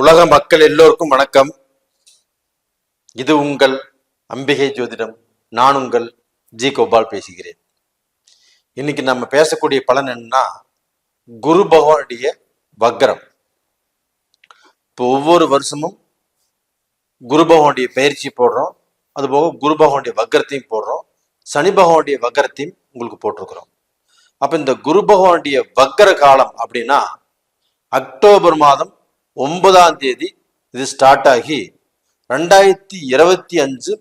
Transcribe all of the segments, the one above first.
உலக மக்கள் எல்லோருக்கும் வணக்கம். இது உங்கள் அம்பிகை ஜோதிடம். நான் உங்கள் ஜி கோபால் பேசுகிறேன். இன்னைக்கு நம்ம பேசக்கூடிய பலன் என்னன்னா குரு பகவானுடைய வக்ரம். இப்போ ஒவ்வொரு வருஷமும் குரு பகவானுடைய பயிற்சி போடுறோம். அதுபோக குரு பகவானுடைய வக்ரத்தையும் போடுறோம். சனி பகவானுடைய வக்ரத்தையும் உங்களுக்கு போட்டிருக்கிறோம். அப்ப இந்த குரு பகவானுடைய வக்ர காலம் அப்படின்னா அக்டோபர் மாதம் ஒன்பதாம் தேதி இது ஸ்டார்ட் ஆகி ரெண்டாயிரத்தி இருபத்தி அஞ்சு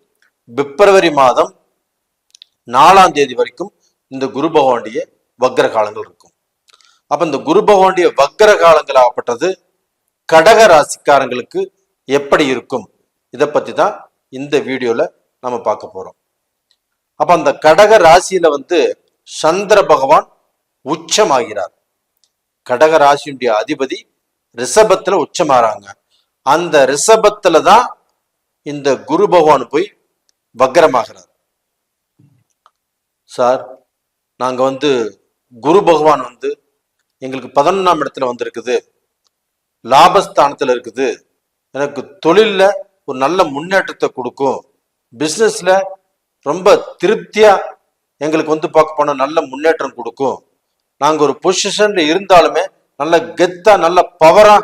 பிப்ரவரி மாதம் நாலாம் தேதி வரைக்கும் இந்த குரு பகவானுடைய வக்ர காலங்கள் இருக்கும். அப்ப இந்த குரு பகவானுடைய வக்ர காலங்கள் ஆகப்பட்டது கடக ராசிக்காரங்களுக்கு எப்படி இருக்கும்? இதை பத்தி தான் இந்த வீடியோல நம்ம பார்க்க போறோம். அப்ப அந்த கடக ராசியில வந்து சந்திர பகவான் உச்சமாகிறார். கடக ராசியுடைய அதிபதி ரிஷபத்துல உச்சமாறாங்க. அந்த ரிஷபத்துல தான் இந்த குரு பகவான் போய் வக்ரமாகிறார். சார் நாங்க வந்து குரு பகவான் வந்து எங்களுக்கு பதினொன்றாம் இடத்துல வந்திருக்குது. லாபஸ்தானத்துல இருக்குது. எனக்கு தொழில்ல ஒரு நல்ல முன்னேற்றத்தை கொடுக்கும். பிசினஸ்ல ரொம்ப திருப்தியா எங்களுக்கு வந்து பார்க்க போனா நல்ல முன்னேற்றம் கொடுக்கும். நாங்க ஒரு பொசிஷன்ல இருந்தாலுமே நல்ல கெத்தா நல்ல பவரா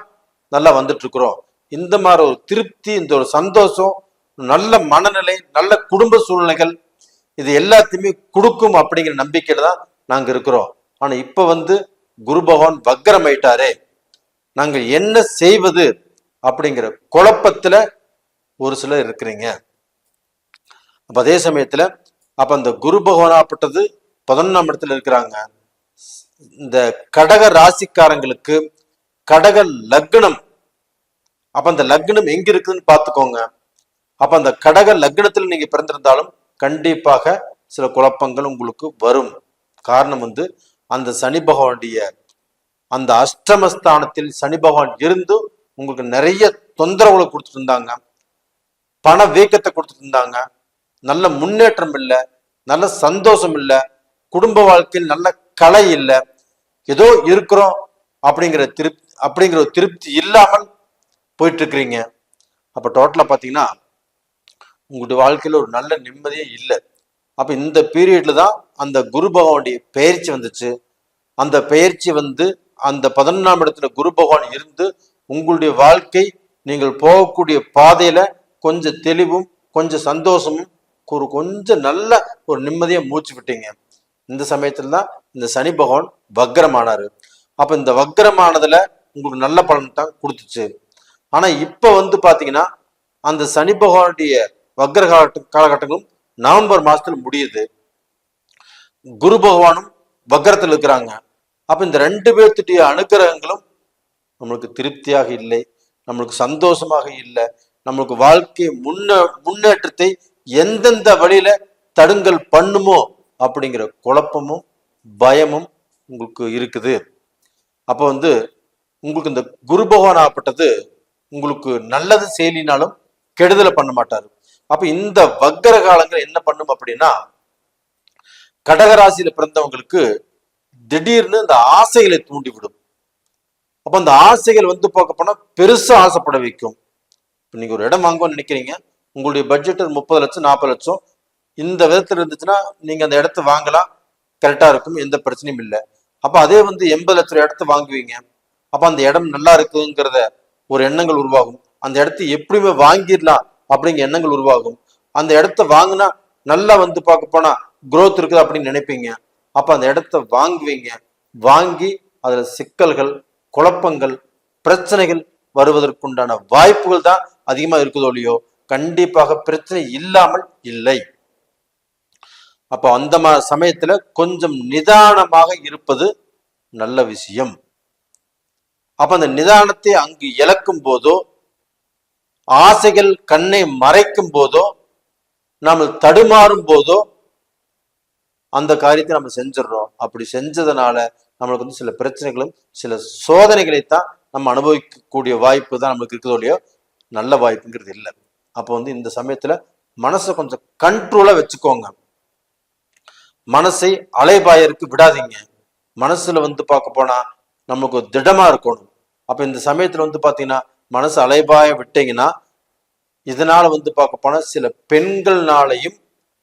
நல்லா வந்துட்டு இருக்கிறோம் இந்த மாதிரி ஒரு திருப்தி இந்த ஒரு சந்தோஷம் நல்ல மனநிலை நல்ல குடும்ப சூழ்நிலைகள் இது எல்லாத்தையுமே கொடுக்கும் அப்படிங்கிற நம்பிக்கையில தான் நாங்க இருக்கிறோம். ஆனா இப்ப வந்து குரு பகவான் வக்ரமாயிட்டாரே நாங்கள் என்ன செய்வது அப்படிங்கிற குழப்பத்துல ஒரு சிலர் இருக்கிறீங்க. அப்ப அதே சமயத்துல அப்ப அந்த குரு பகவானாப்பட்டது பதினொன்றாம் இடத்துல இருக்கிறாங்க. இந்த கடக ராசிக்காரங்களுக்கு கடக லக்னம். அப்ப அந்த லக்னம் எங்க இருக்குதுன்னு பார்த்துக்கோங்க. அப்ப அந்த கடக லக்னத்துல நீங்க பிறந்திருந்தாலும் கண்டிப்பாக சில குழப்பங்கள் உங்களுக்கு வரும். காரணம் வந்து அந்த சனி பகவானுடைய அந்த அஷ்டமஸ்தானத்தில் சனி பகவான் இருந்து உங்களுக்கு நிறைய தொந்தரவுகளை கொடுத்துட்டு இருந்தாங்க. பண வீக்கத்தை கொடுத்துட்டு இருந்தாங்க. நல்ல முன்னேற்றம் இல்லை நல்ல சந்தோஷம் இல்லை குடும்ப வாழ்க்கையில் நல்ல கலை இல்லை ஏதோ இருக்கிறோம் அப்படிங்கிற திருப் அப்படிங்கிற ஒரு திருப்தி இல்லாமல் போயிட்டு இருக்கிறீங்க டோட்டலாக பார்த்தீங்கன்னா உங்களுடைய வாழ்க்கையில் ஒரு நல்ல நிம்மதியே இல்லை. அப்போ இந்த பீரியட்ல தான் அந்த குரு பகவானுடைய பயிற்சி வந்துச்சு. அந்த பயிற்சி வந்து அந்த பதினொன்றாம் இடத்துல குரு பகவான் இருந்து உங்களுடைய வாழ்க்கை நீங்கள் போகக்கூடிய பாதையில கொஞ்சம் தெளிவும் கொஞ்சம் சந்தோஷமும் ஒரு கொஞ்சம் நல்ல ஒரு நிம்மதியாக மூச்சு விட்டீங்க. இந்த சமயத்துல தான் இந்த சனி பகவான் வக்ரமானாரு. அப்ப இந்த வக்ரமானதுல உங்களுக்கு நல்ல பலன் தான் கொடுத்துச்சு. ஆனா இப்ப வந்து பாத்தீங்கன்னா அந்த சனி பகவானுடைய வக்ர காலட்டு காலகட்டங்களும் நவம்பர் மாசத்துல முடியுது. குரு பகவானும் வக்ரத்தில் இருக்கிறாங்க. அப்ப இந்த ரெண்டு பேர்த்துடைய அனுகிரகங்களும் நம்மளுக்கு திருப்தியாக இல்லை. நம்மளுக்கு சந்தோஷமாக இல்லை. நம்மளுக்கு வாழ்க்கை முன்ன முன்னேற்றத்தை எந்தெந்த வழியில தடுங்கல் பண்ணுமோ அப்படிங்கிற குழப்பமும் பயமும் உங்களுக்கு இருக்குது. அப்போ வந்து உங்களுக்கு இந்த குரு பகவான் ஆகப்பட்டது உங்களுக்கு நல்லது செயலினாலும் கெடுதலை பண்ண மாட்டார். அப்ப இந்த வக்கர காலங்கள் என்ன பண்ணும் அப்படின்னா கடகராசியில பிறந்தவங்களுக்கு திடீர்னு இந்த ஆசைகளை தூண்டிவிடும். அப்போ அந்த ஆசைகள் வந்து பார்க்க போனால் பெருசா ஆசைப்பட வைக்கும். இப்போ நீங்க ஒரு இடம் வாங்கணும்னு நினைக்கிறீங்க உங்களுடைய பட்ஜெட் முப்பது லட்சம் நாற்பது லட்சம் இந்த விதத்துல இருந்துச்சுன்னா நீங்க அந்த இடத்த வாங்கலாம். கரெக்டா இருக்கும். எந்த பிரச்சனையும் இல்லை. அப்ப அதே வந்து எண்பது லட்சம் இடத்த வாங்குவீங்க. அப்ப அந்த இடம் நல்லா இருக்குங்கிறத ஒரு எண்ணங்கள் உருவாகும். அந்த இடத்த எப்படியுமே வாங்கிடலாம் அப்படிங்கிற எண்ணங்கள் உருவாகும். அந்த இடத்த வாங்கினா நல்லா வந்து பார்க்க போனா குரோத் இருக்குது அப்படின்னு நினைப்பீங்க. அப்ப அந்த இடத்த வாங்குவீங்க. வாங்கி அதுல சிக்கல்கள் குழப்பங்கள் பிரச்சனைகள் வருவதற்குண்டான வாய்ப்புகள் தான் அதிகமா இருக்குதோ இல்லையோ கண்டிப்பாக பிரச்சனை இல்லாமல் இல்லை. அப்போ அந்த சமயத்துல கொஞ்சம் நிதானமாக இருப்பது நல்ல விஷயம். அப்ப அந்த நிதானத்தை அங்கு இழக்கும் போதோ ஆசைகள் கண்ணை மறைக்கும் போதோ நாம் தடுமாறும் போதோ அந்த காரியத்தை நம்ம செஞ்சிடறோம் அப்படி செஞ்சதுனால நம்மளுக்கு வந்து சில பிரச்சனைகளும் சில சோதனைகளைத்தான் நம்ம அனுபவிக்கக்கூடிய வாய்ப்பு தான் நம்மளுக்கு இருக்கிறதோடையோ நல்ல வாய்ப்புங்கிறது இல்லை. அப்போ வந்து இந்த சமயத்துல மனசை கொஞ்சம் கண்ட்ரோலா வச்சுக்கோங்க. மனசை அலைபாயருக்கு விடாதீங்க. மனசுல வந்து பார்க்க போனா நமக்கு திடமா இருக்கணும். அப்ப இந்த சமயத்துல வந்து பாத்தீங்கன்னா மனசு அலைபாய விட்டீங்கன்னா இதனால வந்து பார்க்க போனா சில பெண்கள்னாலையும்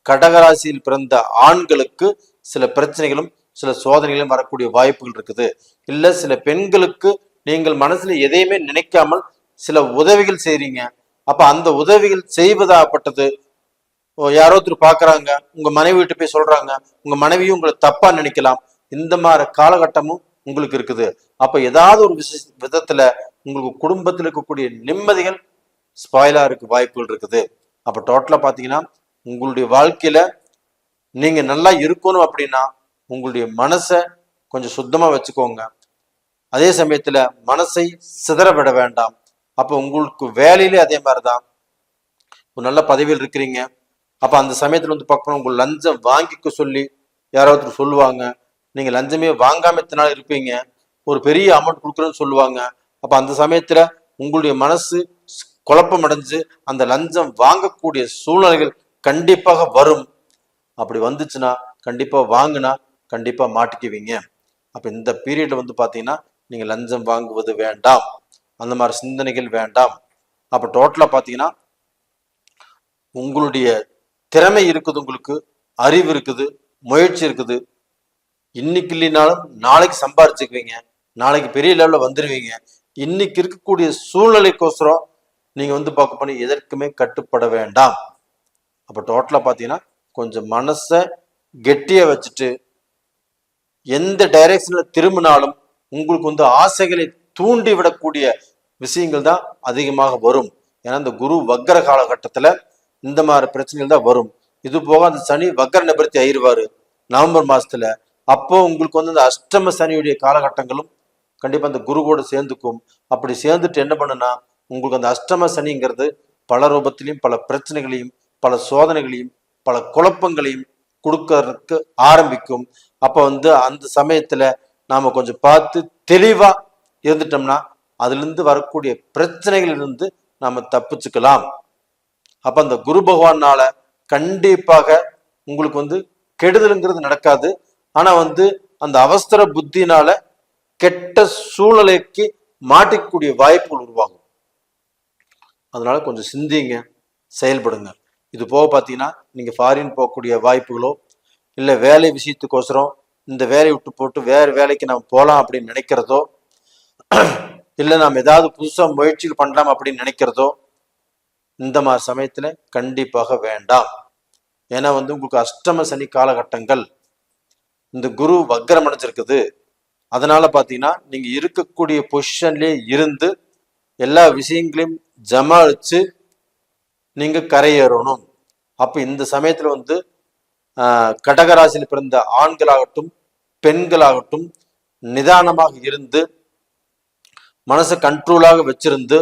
கடகராசியில் பிறந்த ஆண்களுக்கு சில பிரச்சனைகளும் சில சோதனைகளும் வரக்கூடிய வாய்ப்புகள் இருக்குது. இல்ல சில பெண்களுக்கு நீங்கள் மனசுல எதையுமே நினைக்காமல் சில உதவிகள் செய்றீங்க. அப்ப அந்த உதவிகள் செய்வதாகப்பட்டது யாரோ ஒருத்தர் பாக்குறாங்க உங்க மனைவி வீட்டு போய் சொல்றாங்க. உங்க மனைவியும் உங்களை தப்பா நினைக்கலாம். இந்த மாதிரி காலகட்டமும் உங்களுக்கு இருக்குது. அப்ப ஏதாவது ஒரு விச விதத்துல உங்களுக்கு குடும்பத்தில் இருக்கக்கூடிய நிம்மதிகள் ஸ்பாயிலா இருக்க வாய்ப்புகள் இருக்குது. அப்ப டோட்டலா பாத்தீங்கன்னா உங்களுடைய வாழ்க்கையில நீங்க நல்லா இருக்கணும் அப்படின்னா உங்களுடைய மனசை கொஞ்சம் சுத்தமா வச்சுக்கோங்க. அதே சமயத்துல மனசை சிதற விட வேண்டாம். அப்ப உங்களுக்கு வேலையிலே அதே மாதிரிதான். ஒரு நல்ல பதவியில் இருக்கிறீங்க. அப்போ அந்த சமயத்தில் வந்து பார்க்கணும் உங்கள் லஞ்சம் வாங்கிக்க சொல்லி யாராவது ஒருத்தர் சொல்லுவாங்க. நீங்கள் லஞ்சமே வாங்காம இத்தனை நாள் இருப்பீங்க. ஒரு பெரிய அமௌண்ட் கொடுக்குறேன்னு சொல்லுவாங்க. அப்போ அந்த சமயத்தில் உங்களுடைய மனசு குழப்பம் அடைஞ்சு அந்த லஞ்சம் வாங்கக்கூடிய சூழ்நிலைகள் கண்டிப்பாக வரும். அப்படி வந்துச்சுன்னா கண்டிப்பாக வாங்கினா கண்டிப்பாக மாட்டிக்குவீங்க. அப்போ இந்த பீரியடில் வந்து பார்த்தீங்கன்னா நீங்கள் லஞ்சம் வாங்குவது வேண்டாம். அந்த மாதிரி சிந்தனைகள் வேண்டாம். அப்போ டோட்டலாக பார்த்தீங்கன்னா உங்களுடைய திறமை இருக்குது உங்களுக்கு அறிவு இருக்குது முயற்சி இருக்குது. இன்னைக்கு இல்லைனாலும் நாளைக்கு சம்பாரிச்சுக்குவீங்க. நாளைக்கு பெரிய லெவலில் வந்துடுவீங்க இன்னைக்கு இருக்கக்கூடிய சூழ்நிலைக்கோசரம் நீங்கள் வந்து பார்க்க பண்ணி எதற்குமே கட்டுப்பட வேண்டாம். அப்போ டோட்டலாக பார்த்தீங்கன்னா கொஞ்சம் மனசை கெட்டியை வச்சுட்டு எந்த டைரக்ஷனில் திரும்பினாலும் உங்களுக்கு வந்து ஆசைகளை தூண்டி விடக்கூடிய விஷயங்கள் தான் அதிகமாக வரும். ஏன்னா இந்த குரு வக்கர காலகட்டத்தில் இந்த மாதிரி பிரச்சனைகள் தான் வரும். இது போக அந்த சனி வக்கர நிபர்த்தி ஆயிருவாரு. நவம்பர் மாசத்துல. அப்போ உங்களுக்கு வந்து அந்த அஷ்டம சனியுடைய காலகட்டங்களும் கண்டிப்பா அந்த குரு கூட சேர்ந்துக்கும். அப்படி சேர்ந்துட்டு என்ன பண்ணுனா உங்களுக்கு அந்த அஷ்டம சனிங்கிறது பல ரூபத்திலையும் பல பிரச்சனைகளையும் பல சோதனைகளையும் பல குழப்பங்களையும் கொடுக்கறதுக்கு ஆரம்பிக்கும். அப்ப வந்து அந்த சமயத்துல நாம கொஞ்சம் பார்த்து தெளிவா இருந்துட்டோம்னா அதுல இருந்து வரக்கூடிய பிரச்சனைகளிலிருந்து நாம தப்பிச்சுக்கலாம். அப்ப அந்த குரு பகவானால கண்டிப்பாக உங்களுக்கு வந்து கெடுதலுங்கிறது நடக்காது. ஆனா வந்து அந்த அவசர புத்தினால கெட்ட சூழ்நிலைக்கு மாட்டிக்கக்கூடிய வாய்ப்புகள் உருவாகும். அதனால கொஞ்சம் சிந்திங்க செயல்படுங்க. இது போக பார்த்தீங்கன்னா நீங்க ஃபாரின் போகக்கூடிய வாய்ப்புகளோ இல்லை வேலை விஷயத்துக்கோசரம் இந்த வேலையை விட்டு போட்டு வேறு வேலைக்கு நம்ம போகலாம் அப்படின்னு நினைக்கிறதோ இல்லை நாம் ஏதாவது புதுசாக முயற்சிகள் பண்ணலாம் அப்படின்னு நினைக்கிறதோ இந்த மாதிரி சமயத்தில் கண்டிப்பாக வேண்டாம். ஏன்னா வந்து உங்களுக்கு அஷ்டம சனி காலகட்டங்கள் இந்த குரு வக்ரம் அடைஞ்சிருக்குது. அதனால பார்த்தீங்கன்னா நீங்கள் இருக்கக்கூடிய பொசிஷன்லேயே இருந்து எல்லா விஷயங்களையும் ஜமாளித்து நீங்கள் கரையேறணும். அப்போ இந்த சமயத்தில் வந்து கடகராசியில் பிறந்த ஆண்களாகட்டும் பெண்களாகட்டும் நிதானமாக இருந்து மனசை கண்ட்ரோலாக வச்சிருந்து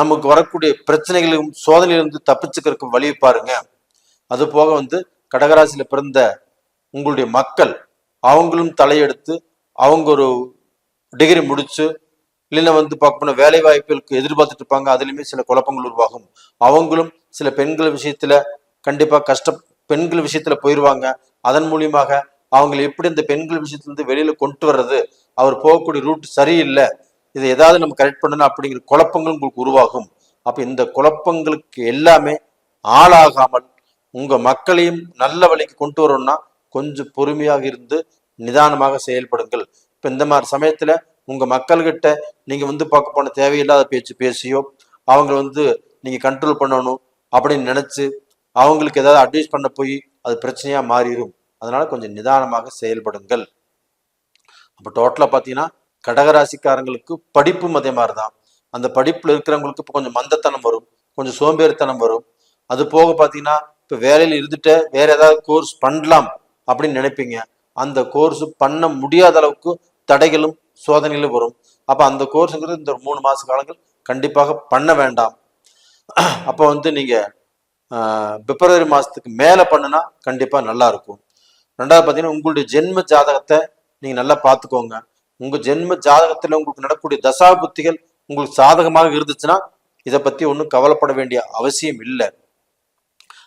நமக்கு வரக்கூடிய பிரச்சனைகளையும் சோதனையிலிருந்து தப்பிச்சுக்கிறதுக்கு வழி பாருங்க. அது போக வந்து கடகராசியில பிறந்த உங்களுடைய மக்கள் அவங்களும் தலையெடுத்து அவங்க ஒரு டிகிரி முடிச்சு இல்லைன்னா வந்து பார்க்க போனா வேலை வாய்ப்புகளுக்கு எதிர்பார்த்துட்டு இருப்பாங்க. அதுலேயுமே சில குழப்பங்கள் உருவாகும். அவங்களும் சில பெண்கள் விஷயத்துல கண்டிப்பா கஷ்ட பெண்கள் விஷயத்துல போயிடுவாங்க அதன் மூலியமாக அவங்களை எப்படி இந்த பெண்கள் விஷயத்துல இருந்து வெளியில கொண்டு வர்றது? அவர் போகக்கூடிய ரூட் சரியில்லை. இதை ஏதாவது நம்ம கரெக்ட் பண்ணணும் அப்படிங்கிற குழப்பங்கள் உங்களுக்கு உருவாகும். அப்போ இந்த குழப்பங்களுக்கு எல்லாமே ஆளாகாமல் உங்கள் மக்களையும் நல்ல வழிக்கு கொண்டு வரணும்னா கொஞ்சம் பொறுமையாக இருந்து நிதானமாக செயல்படுங்கள். இப்போ இந்த மாதிரி சமயத்தில் உங்கள் மக்கள்கிட்ட நீங்கள் வந்து பார்க்க போன தேவையில்லாத பேச்சு பேசியோ அவங்கள வந்து நீங்கள் கண்ட்ரோல் பண்ணணும் அப்படின்னு நினச்சி அவங்களுக்கு ஏதாவது அட்வைஸ் பண்ண போய் அது பிரச்சனையாக மாறிடும் அதனால கொஞ்சம் நிதானமாக செயல்படுங்கள். அப்போ டோட்டலாக பார்த்தீங்கன்னா கடகராசிக்காரங்களுக்கு படிப்பும் அதே மாதிரி தான் அந்த படிப்புல இருக்கிறவங்களுக்கு இப்போ கொஞ்சம் மந்தத்தனம் வரும் கொஞ்சம் சோம்பேறித்தனம் வரும். அது போக பார்த்தீங்கன்னா இப்போ வேலையில் இருந்துட்டு வேற ஏதாவது கோர்ஸ் பண்ணலாம் அப்படின்னு நினைப்பீங்க. அந்த கோர்ஸ் பண்ண முடியாத அளவுக்கு தடைகளும் சோதனைகளும் வரும். அப்போ அந்த கோர்ஸுங்கிறது இந்த மூணு மாத காலங்கள் கண்டிப்பாக பண்ண வேண்டாம். அப்போ வந்து நீங்கள் பிப்ரவரி மாதத்துக்கு மேலே பண்ணுனா கண்டிப்பாக நல்லா இருக்கும். ரெண்டாவது பார்த்தீங்கன்னா உங்களுடைய ஜென்ம ஜாதகத்தை நீங்கள் நல்லா பார்த்துக்கோங்க உங்க ஜென்ம ஜாதகத்துல உங்களுக்கு நடக்கக்கூடிய தசா புத்திகள் உங்களுக்கு சாதகமாக இருந்துச்சுன்னா இதை பத்தி ஒன்றும் கவலைப்பட வேண்டிய அவசியம் இல்லை.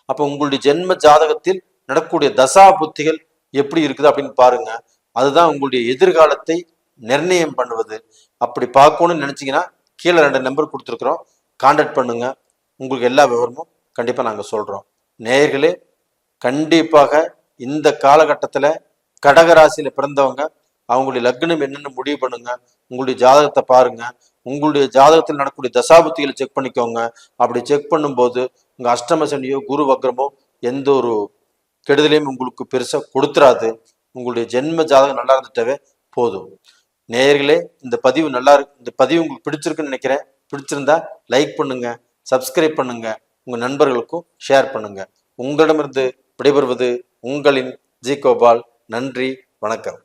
அப்போ உங்களுடைய ஜென்ம ஜாதகத்தில் நடக்கக்கூடிய தசா புத்திகள் எப்படி இருக்குது அப்படின்னு பாருங்க. அதுதான் உங்களுடைய எதிர்காலத்தை நிர்ணயம் பண்ணுவது. அப்படி பார்க்கணும்னு நினைச்சீங்கன்னா கீழே ரெண்டு நம்பர் கொடுத்துருக்குறோம். காண்டாக்ட் பண்ணுங்க. உங்களுக்கு எல்லா விவரமும் கண்டிப்பாக நாங்கள் சொல்கிறோம் நேயர்களே கண்டிப்பாக இந்த காலகட்டத்தில் கடகராசியில் பிறந்தவங்க அவங்களுடைய லக்னம் என்னென்னு முடிவு பண்ணுங்க. உங்களுடைய ஜாதகத்தை பாருங்க. உங்களுடைய ஜாதகத்தில் நடக்கக்கூடிய தசாபுத்திகளை செக் பண்ணிக்கோங்க. அப்படி செக் பண்ணும்போது உங்கள் அஷ்டம சனியோ குரு வக்ரமோ எந்த ஒரு கெடுதலையும் உங்களுக்கு பெருசாக கொடுத்துறாது. உங்களுடைய ஜென்ம ஜாதகம் நல்லா இருந்துட்டாவே போதும். நேயர்களே இந்த பதிவு நல்லா இருக்கு. இந்த பதிவு உங்களுக்கு பிடிச்சிருக்குன்னு நினைக்கிறேன். பிடிச்சிருந்தா லைக் பண்ணுங்க சப்ஸ்கிரைப் பண்ணுங்க. உங்க நண்பர்களுக்கும் ஷேர் பண்ணுங்க. உங்களிடமிருந்து விடைபெறுவது உங்களின் ஜி கோபால். நன்றி வணக்கம்.